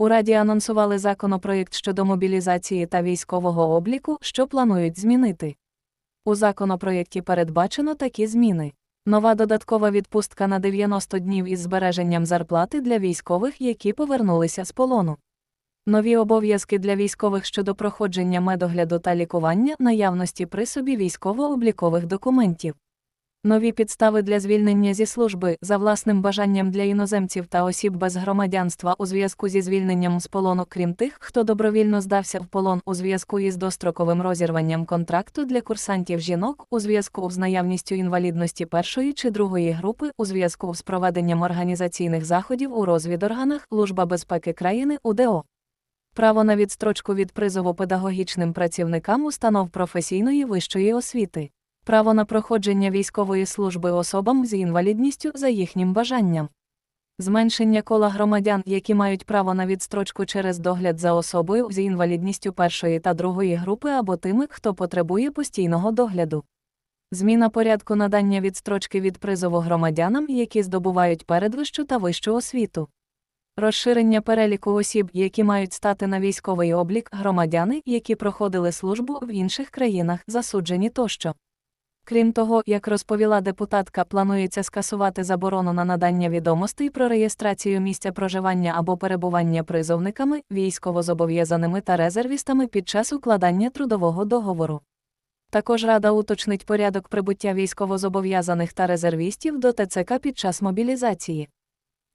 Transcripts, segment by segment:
У Раді анонсували законопроєкт щодо мобілізації та військового обліку, що планують змінити. У законопроєкті передбачено такі зміни. Нова додаткова відпустка на 90 днів із збереженням зарплати для військових, які повернулися з полону. Нові обов'язки для військових щодо проходження медогляду та лікування наявності при собі військово-облікових документів. Нові підстави для звільнення зі служби за власним бажанням для іноземців та осіб без громадянства у зв'язку зі звільненням з полону, крім тих, хто добровільно здався в полон у зв'язку із достроковим розірванням контракту для курсантів жінок у зв'язку з наявністю інвалідності першої чи другої групи у зв'язку з проведенням організаційних заходів у розвідорганах Служба безпеки країни УДО. Право на відстрочку від призову педагогічним працівникам установ професійної вищої освіти. Право на проходження військової служби особам з інвалідністю за їхнім бажанням. Зменшення кола громадян, які мають право на відстрочку через догляд за особою з інвалідністю першої та другої групи або тими, хто потребує постійного догляду. Зміна порядку надання відстрочки від призову громадянам, які здобувають передвищу та вищу освіту. Розширення переліку осіб, які мають стати на військовий облік, громадяни, які проходили службу в інших країнах, засуджені тощо. Крім того, як розповіла депутатка, планується скасувати заборону на надання відомостей про реєстрацію місця проживання або перебування призовниками, військовозобов'язаними та резервістами під час укладання трудового договору. Також Рада уточнить порядок прибуття військовозобов'язаних та резервістів до ТЦК під час мобілізації.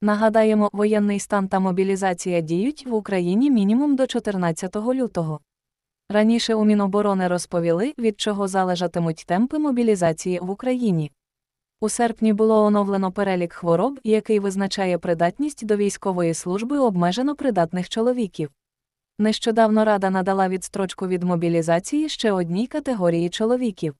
Нагадаємо, воєнний стан та мобілізація діють в Україні мінімум до 14 лютого. Раніше у Міноборони розповіли, від чого залежатимуть темпи мобілізації в Україні. У серпні було оновлено перелік хвороб, який визначає придатність до військової служби обмежено придатних чоловіків. Нещодавно Рада надала відстрочку від мобілізації ще одній категорії чоловіків.